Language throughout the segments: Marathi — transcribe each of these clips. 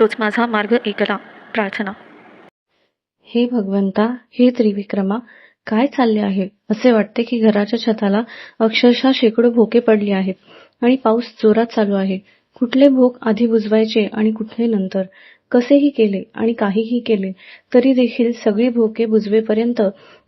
तोच माझा मार्ग एकला प्रार्थना. हे भगवंता हे त्रिविक्रमा काय चालले आहे? असे वाटते की घराच्या छताला अक्षरशः शेकडो भोके पडले आहेत आणि पाऊस जोरात चालू आहे. कुठले भोक आधी बुजवायचे आणि कुठले नंतर? कसेही केले आणि काहीही केले तरी देखील सगळी भोके बुजवेपर्यंत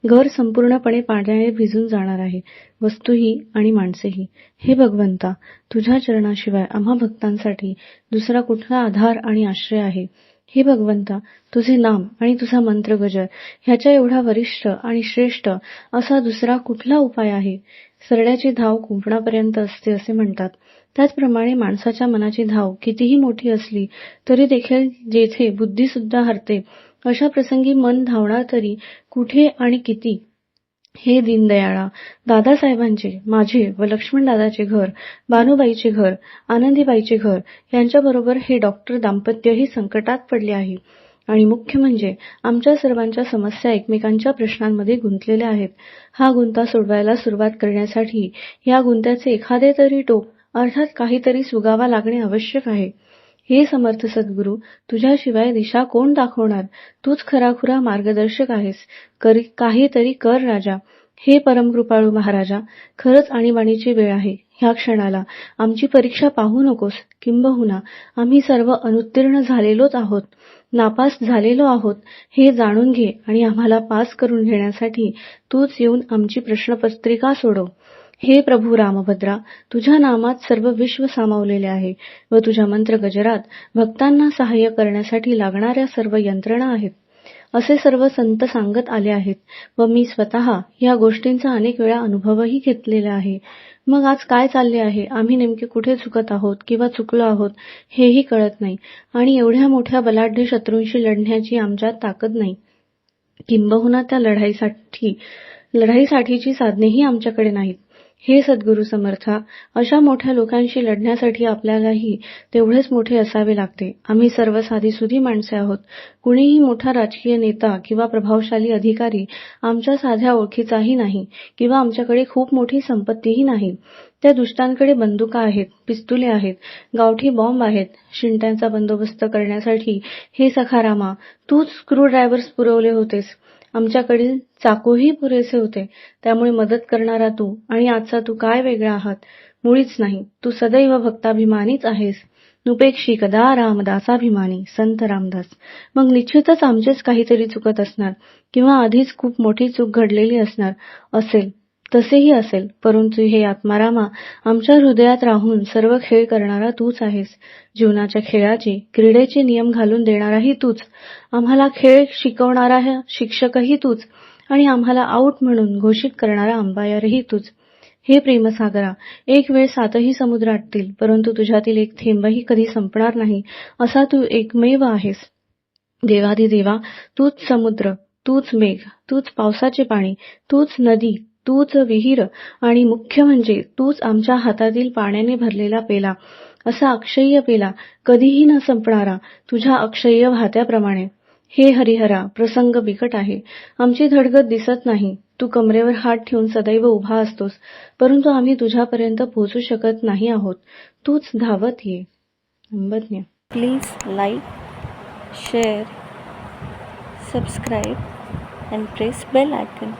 घर संपूर्णपणे पाण्याने भिजून जाणार आहे वस्तूही आणि माणसेही. हे भगवंता तुझ्या चरणाशिवाय आम्हा भक्तांसाठी दुसरा कुठला आधार आणि आश्रय आहे? हे भगवंता तुझे नाम आणि तुझा मंत्र गजर ह्याच्या एवढा वरिष्ठ आणि श्रेष्ठ असा दुसरा कुठला उपाय आहे? सरड्याची धाव कुंपणापर्यंत असते असे म्हणतात. त्याचप्रमाणे माणसाच्या मनाची धाव कितीही मोठी असली तरी देखील जेथे बुद्धी सुद्धा हरते अशा प्रसंगी मन धावणार तरी कुठे आणि किती हे दीनदयाळा दादासाहेबांचे माझे व लक्ष्मणदादाचे घर बानुबाईचे घर आनंदीबाईचे घर यांच्याबरोबर हे डॉक्टर दाम्पत्यही संकटात पडले आहे. आणि मुख्य म्हणजे आमच्या सर्वांच्या समस्या एकमेकांच्या प्रश्नांमध्ये गुंतलेल्या आहेत. हा गुंता सोडवायला सुरुवात करण्यासाठी या गुंत्याचे एखादे तरी टोक अर्थात काहीतरी सुगावा लागणे आवश्यक आहे. हे समर्थ सद्गुरू तुझ्याशिवाय दिशा कोण दाखवणार? तूच खराखुरा मार्गदर्शक आहेस. करी काहीतरी कर राजा. हे परमकृपाळू महाराजा खरंच आणीबाणीची वेळ आहे. ह्या क्षणाला आमची परीक्षा पाहू नकोस किंबहुना आम्ही सर्व अनुत्तीर्ण झालेलोच आहोत. नापास झालेलो आहोत. हे जाणून घे आणि आम्हाला पास करून घेण्यासाठी तूच येऊन आमची प्रश्नपत्रिका सोडव. हे प्रभू रामभद्रा तुझ्या नामात सर्व विश्व सामावलेले आहे व तुझ्या मंत्र गजरात भक्तांना सहाय्य करण्यासाठी लागणाऱ्या सर्व यंत्रणा आहेत. असे सर्व संत सांगत आले आहेत व मी स्वतः या गोष्टींचा अनेक वेळा अनुभवही घेतलेला आहे. मग आज काय चालले आहे? आम्ही नेमके कुठे चुकत आहोत किंवा चुकलो आहोत हेही कळत नाही आणि एवढ्या मोठ्या बलाढ्य शत्रूंशी लढण्याची आमच्यात ताकद नाही. किंबहुना त्या लढाईसाठी लढाईसाठीची साधनेही आमच्याकडे नाहीत. हे सद्गुरू समर्था अशा मोठ्या लोकांशी लढण्यासाठी आपल्यालाही तेवढेच मोठे असावे लागते. आम्ही सर्व साधीसुधी माणसे आहोत. कुणीही मोठा राजकीय नेता किंवा प्रभावशाली अधिकारी आमच्या साध्या ओळखीचाही नाही किंवा आमच्याकडे खूप मोठी संपत्तीही नाही. त्या दुष्टांकडे बंदुका आहेत पिस्तुले आहेत गावठी बॉम्ब आहेत. शिंट्यांचा बंदोबस्त करण्यासाठी हे सखारामा तूच स्क्रू ड्रायव्हर्स पुरवले होतेस. आमच्याकडील चाकूही पुरेसे होते. त्यामुळे मदत करणारा तू आणि आजचा तू काय वेगळा आहात? मुळीच नाही. तू सदैव भक्ताभिमानीच आहेस. नुपेक्षी कदा रामदासाभिमानी संत रामदास. मग निश्चितच आमचेच काहीतरी चुकत असणार किंवा आधीच खूप मोठी चूक घडलेली असणार असेल. तसेही असेल परंतु हे आत्मारामा आमच्या हृदयात राहून सर्व खेळ करणारा तूच आहेस. जीवनाच्या खेळाचे क्रीडेचे नियम घालून देणाराही तूच. आम्हाला खेळ शिकवणारा शिक्षकही तूच आणि आम्हाला आऊट म्हणून घोषित करणारा अंपायरही तूच. हे प्रेमसागरा एक वेळ सातही समुद्र आटतील परंतु तुझ्यातील एक थेंबही कधी संपणार नाही असा तू एकमेव आहेस. देवाधिदेवा तूच समुद्र तूच मेघ तूच पावसाचे पाणी तूच नदी तूच विहीर आणि मुख्य म्हणजे तूच आमच्या हातातील पाण्याने भरलेला पेला. असा अक्षय्य पेला कधीही न संपणारा तुझ्या अक्षय्य वाहत्याप्रमाणे. हे हरिहरा प्रसंग बिकट आहे. आमची धडगत दिसत नाही. तू कमरेवर हात ठेवून सदैव उभा असतोस परंतु आम्ही तुझ्यापर्यंत पोहोचू शकत नाही आहोत. तूच धावत ये. अंबज्ञ. Please like share subscribe and press bell icon.